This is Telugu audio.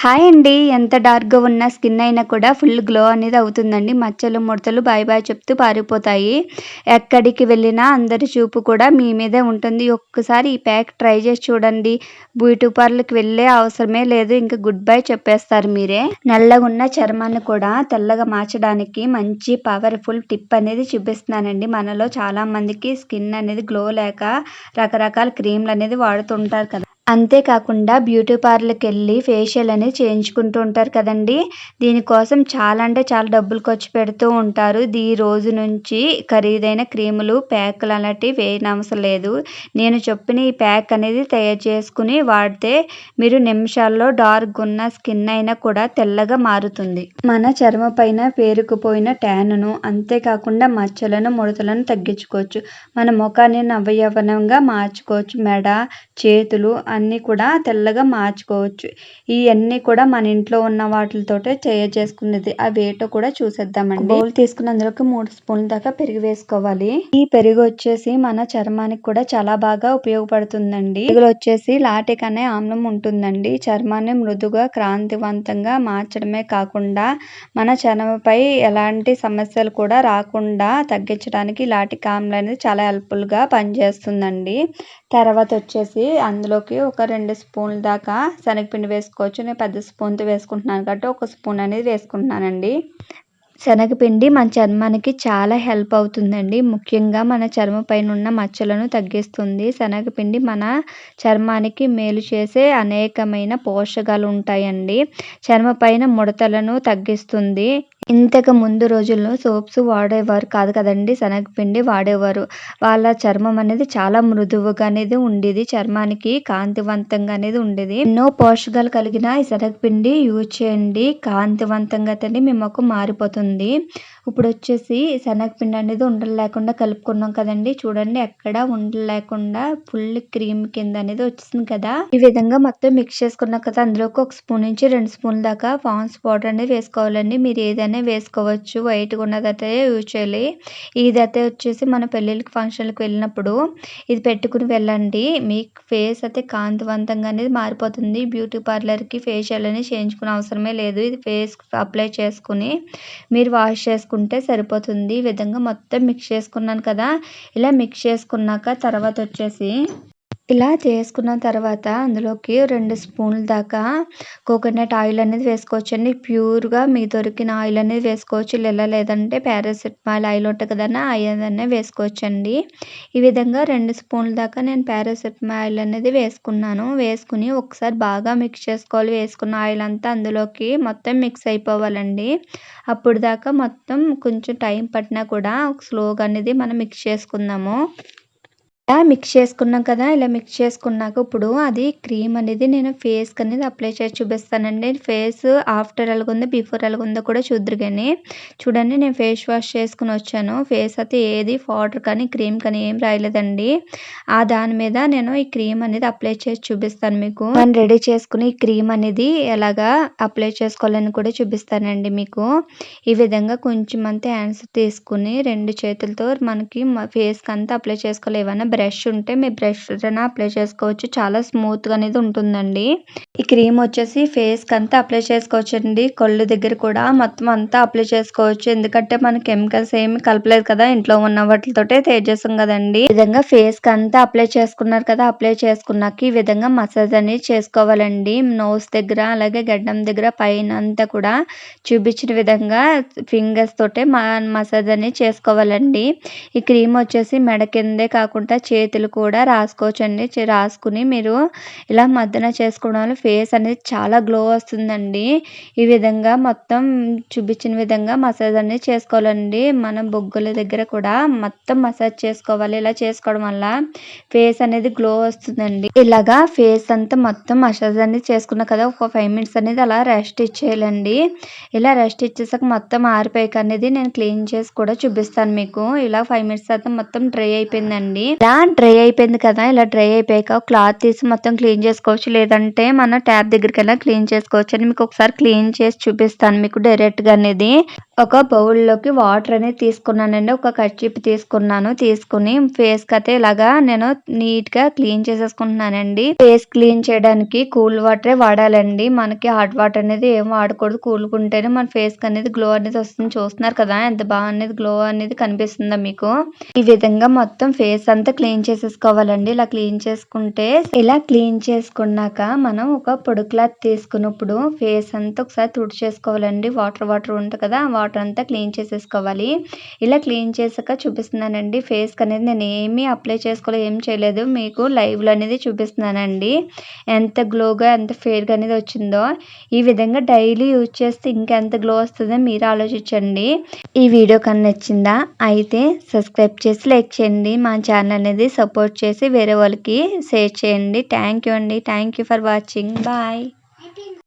హాయ్ అండి. ఎంత డార్క్గా ఉన్న స్కిన్ అయినా కూడా ఫుల్ గ్లో అనేది అవుతుందండి. మచ్చలు ముడతలు బాయ్ బాయ్ చెప్తూ పారిపోతాయి. ఎక్కడికి వెళ్ళినా అందరి చూపు కూడా మీ మీదే ఉంటుంది. ఒక్కసారి ఈ ప్యాక్ ట్రై చేసి చూడండి. బ్యూటీ పార్లర్కి వెళ్ళే అవసరమే లేదు. ఇంకా గుడ్ బై చెప్పేస్తారు మీరే. నల్లగా ఉన్న చర్మాన్ని కూడా తెల్లగా మార్చడానికి మంచి పవర్ఫుల్ టిప్ అనేది చూపిస్తున్నానండి. మనలో చాలా మందికి స్కిన్ అనేది గ్లో లేక రకరకాల క్రీమ్లు అనేది వాడుతుంటారు కదా. అంతేకాకుండా బ్యూటీ పార్లర్కి వెళ్ళి ఫేషియల్ అనేది చేయించుకుంటూ ఉంటారు కదండి. దీనికోసం చాలా అంటే చాలా డబ్బులు ఖర్చు పెడుతూ ఉంటారు. ఈ రోజు నుంచి ఖరీదైన క్రీములు ప్యాకులు అలాంటివి వేయనవసరం లేదు. నేను చెప్పిన ఈ ప్యాక్ అనేది తయారు చేసుకుని వాడితే మీరు నిమిషాల్లో డార్క్ ఉన్న స్కిన్ అయినా కూడా తెల్లగా మారుతుంది. మన చర్మ పైన పేరుకుపోయిన ట్యాన్ను అంతేకాకుండా మచ్చలను ముడతలను తగ్గించుకోవచ్చు. మన ముఖాన్ని నవయవనంగా మార్చుకోవచ్చు. మెడ చేతులు అన్నీ కూడా తెల్లగా మార్చుకోవచ్చు. ఇవన్నీ కూడా మన ఇంట్లో ఉన్న వాటితోటే చేసుకునేది అవి ఏటో కూడా చూసేద్దామండి. బౌల్ తీసుకున్న అందులోకి మూడు స్పూన్ల దాకా పెరుగు వేసుకోవాలి. ఈ పెరుగు వచ్చేసి మన చర్మానికి కూడా చాలా బాగా ఉపయోగపడుతుందండి. పెరుగులో వచ్చేసి లాటిక్ అనే ఆమ్లం ఉంటుందండి. చర్మాన్ని మృదుగా క్రాంతివంతంగా మార్చడమే కాకుండా మన చర్మపై ఎలాంటి సమస్యలు కూడా రాకుండా తగ్గించడానికి లాటిక్ ఆమ్లం అనేది చాలా హెల్ప్ఫుల్గా పనిచేస్తుందండి. తర్వాత వచ్చేసి అందులోకి ఒక రెండు స్పూన్ల దాకా శనగపిండి వేసుకోవచ్చు. నేను పెద్ద స్పూన్తో వేసుకుంటున్నాను కాబట్టి ఒక స్పూన్ అనేది వేసుకుంటున్నానండి. శనగపిండి మన చర్మానికి చాలా హెల్ప్ అవుతుందండి. ముఖ్యంగా మన చర్మం పైన ఉన్న మచ్చలను తగ్గిస్తుంది. శనగపిండి మన చర్మానికి మేలు చేసే అనేకమైన పోషకాలు ఉంటాయండి చర్మ పైన ముడతలను తగ్గిస్తుంది. ఇంతకు ముందు రోజుల్లో సోప్స్ వాడేవారు కాదు కదండి శనగపిండి వాడేవారు. వాళ్ళ చర్మం అనేది చాలా మృదువుగా అనేది ఉండేది చర్మానికి కాంతివంతంగా అనేది ఉండేది. ఎన్నో పోషకాలు కలిగిన ఈ శనగపిండి యూజ్ చేయండి కాంతివంతంగా అయితే మీ మారిపోతుంది. ఇప్పుడు వచ్చేసి శనగపిండి అనేది ఉండలు లేకుండా కలుపుకున్నాం కదండి చూడండి ఎక్కడ ఉండలు లేకుండా ఫుల్ క్రీమ్ కింద అనేది వచ్చింది కదా. ఈ విధంగా మొత్తం మిక్స్ చేసుకున్నాం కదా అందులోకి ఒక స్పూన్ నుంచి రెండు స్పూన్ దాకా పాన్స్ పౌడర్ అనేది వేసుకోవాలండి. మీరు ఏదైనా అయినా వేసుకోవచ్చు. వైట్గా ఉన్నదైతే యూజ్ చేయాలి ఇదైతే వచ్చేసి మన పెళ్ళిళ్ళకి ఫంక్షన్లకు వెళ్ళినప్పుడు ఇది పెట్టుకుని వెళ్ళండి. మీ ఫేస్ అయితే కాంతివంతంగా అనేది మారిపోతుంది. బ్యూటీ పార్లర్కి ఫేషియల్ అనేది చేయించుకునే అవసరమే లేదు. ఇది ఫేస్ అప్లై చేసుకుని మీరు వాష్ చేసుకుంటే సరిపోతుంది. ఈ విధంగా మొత్తం మిక్స్ చేసుకున్నాను కదా. ఇలా మిక్స్ చేసుకున్నాక తర్వాత వచ్చేసి ఇలా చేసుకున్న తర్వాత అందులోకి రెండు స్పూన్ల దాకా కోకోనట్ ఆయిల్ అనేది వేసుకోవచ్చండి. ప్యూర్గా మీకు దొరికిన ఆయిల్ అనేది వేసుకోవచ్చు. ఇలా లేదంటే పారాసెటమాల్ ఆయిల్ ఉంటుంది కదా ఆ వేసుకోవచ్చు వేసుకోవచ్చండి. ఈ విధంగా రెండు స్పూన్ల దాకా నేను పారాసెటమాల్ ఆయిల్ అనేది వేసుకున్నాను. వేసుకుని ఒకసారి బాగా మిక్స్ చేసుకోవాలి. వేసుకున్న ఆయిల్ అంతా అందులోకి మొత్తం మిక్స్ అయిపోవాలండి. అప్పుడు దాకా మొత్తం కొంచెం టైం పట్టినా కూడా స్లోగా అనేది మనం మిక్స్ చేసుకుందాము. మిక్స్ చేసుకున్నాం కదా ఇలా మిక్స్ చేసుకున్నాక ఇప్పుడు అది క్రీమ్ అనేది నేను ఫేస్కి అనేది అప్లై చేసి చూపిస్తానండి. ఫేస్ ఆఫ్టర్ ఎలాగుందో బిఫోర్ ఎలాగుందో కూడా చూద్దరు కానీ చూడండి నేను ఫేస్ వాష్ చేసుకుని వచ్చాను. ఫేస్ అయితే ఏది పౌడర్ కానీ క్రీమ్ కానీ ఏం రాయలేదండి. ఆ దాని మీద నేను ఈ క్రీమ్ అనేది అప్లై చేసి చూపిస్తాను మీకు. మనం రెడీ చేసుకుని ఈ క్రీమ్ అనేది ఎలాగా అప్లై చేసుకోవాలని కూడా చూపిస్తానండి మీకు. ఈ విధంగా కొంచెం అంతా హ్యాండ్స్ తీసుకుని రెండు చేతులతో మనకి ఫేస్కి అంతా అప్లై చేసుకోవాలి. ఏమైనా బ్రష్ ఉంటే మీ బ్రష్ అప్లై చేసుకోవచ్చు. చాలా స్మూత్గా అనేది ఉంటుందండి. ఈ క్రీమ్ వచ్చేసి ఫేస్కి అంతా అప్లై చేసుకోవచ్చు అండి కళ్ళు దగ్గర కూడా మొత్తం అంతా అప్లై చేసుకోవచ్చు. ఎందుకంటే మన కెమికల్స్ ఏమి కలపలేదు కదా ఇంట్లో ఉన్న వాటితోటే తయారు కదండి. ఈ విధంగా ఫేస్కి అంతా అప్లై చేసుకున్నారు కదా అప్లై చేసుకున్నాక ఈ విధంగా మసాజ్ అనేది చేసుకోవాలండి. నోస్ దగ్గర అలాగే గడ్డం దగ్గర పైన అంతా కూడా చూపించిన విధంగా ఫింగర్స్ తోటే మసాజ్ అనేది చేసుకోవాలండి. ఈ క్రీమ్ వచ్చేసి మెడ కిందే కాకుండా చేతులు కూడా రాసుకోవచ్చండి. రాసుకుని మీరు ఇలా మద్దన చేసుకోవడం వల్ల ఫేస్ అనేది చాలా గ్లో వస్తుందండి. ఈ విధంగా మొత్తం చూపించిన విధంగా మసాజ్ అనేది చేసుకోవాలండి. మన బొగ్గుల దగ్గర కూడా మొత్తం మసాజ్ చేసుకోవాలి. ఇలా చేసుకోవడం వల్ల ఫేస్ అనేది గ్లో వస్తుందండి. ఇలాగా ఫేస్ అంతా మొత్తం మసాజ్ అనేది చేసుకున్నా కదా ఒక ఫైవ్ మినిట్స్ అనేది అలా రెస్ట్ ఇచ్చేయాలండి. ఇలా రెస్ట్ ఇచ్చేసాక మొత్తం ఆరిపోయాక అనేది నేను క్లీన్ చేసి కూడా చూపిస్తాను మీకు. ఇలా ఫైవ్ మినిట్స్ తర్వాత మొత్తం డ్రై అయిపోయిందండి. ఇలా డ్రై అయిపోయింది కదా ఇలా డ్రై అయిపోయాక క్లాత్ తీసి మొత్తం క్లీన్ చేసుకోవచ్చు. లేదంటే మన ట్యాప్ దగ్గరికి వెళ్ళి క్లీన్ చేసుకోవచ్చు. అని మీకు ఒకసారి క్లీన్ చేసి చూపిస్తాను మీకు డైరెక్ట్గా అనేది. ఒక బౌల్‌లోకి వాటర్ అనేది తీసుకున్నానండి. ఒక కర్చీప్ తీసుకున్నాను. తీసుకొని ఫేస్‌కి అయితే ఇలాగా నేను నీట్‌గా క్లీన్ చేసేసుకుంటున్నానండి. ఫేస్ క్లీన్ చేయడానికి కూల్ వాటరే వాడాలండి. మనకి హాట్ వాటర్ అనేది ఏం వాడకూడదు. కూల్‌గా ఉంటేనే మన ఫేస్‌కి అనేది గ్లో అనేది వస్తుంది. చూస్తున్నారు కదా! ఎంత బాగా అనేది గ్లో అనేది కనిపిస్తుందా మీకు. ఈ విధంగా మొత్తం ఫేస్ అంతా క్లీన్ చేసేసుకోవాలండి. ఇలా క్లీన్ చేసుకుంటే ఇలా క్లీన్ చేసుకున్నాక మనం ఒక పొడి క్లాత్ తీసుకున్నప్పుడు ఫేస్ అంతా ఒకసారి తుడిచేసుకోవాలండి. వాటర్ వాటర్ ఉంటుంది కదా! వాటర్ వాటర్ అంతా క్లీన్ చేసేసుకోవాలి. ఇలా క్లీన్ చేసాక చూపిస్తున్నానండి. ఫేస్‌కి అనేది నేను ఏమీ అప్లై చేసుకోలేదు. ఏం చేయలేదు. మీకు లైవ్‌లో అనేది చూపిస్తున్నానండి. ఎంత గ్లోగా ఎంత ఫేర్‌గా అనేది వచ్చిందో. ఈ విధంగా డైలీ యూజ్ చేస్తే ఇంకెంత గ్లో వస్తుందో మీరు ఆలోచించండి. ఈ వీడియో కన్నా నచ్చిందా? అయితే సబ్స్క్రైబ్ చేసి లైక్ చేయండి. మా ఛానల్ అనేది సపోర్ట్ చేసి వేరే వాళ్ళకి షేర్ చేయండి. థ్యాంక్ యూ అండి. Thank you for watching. Bye.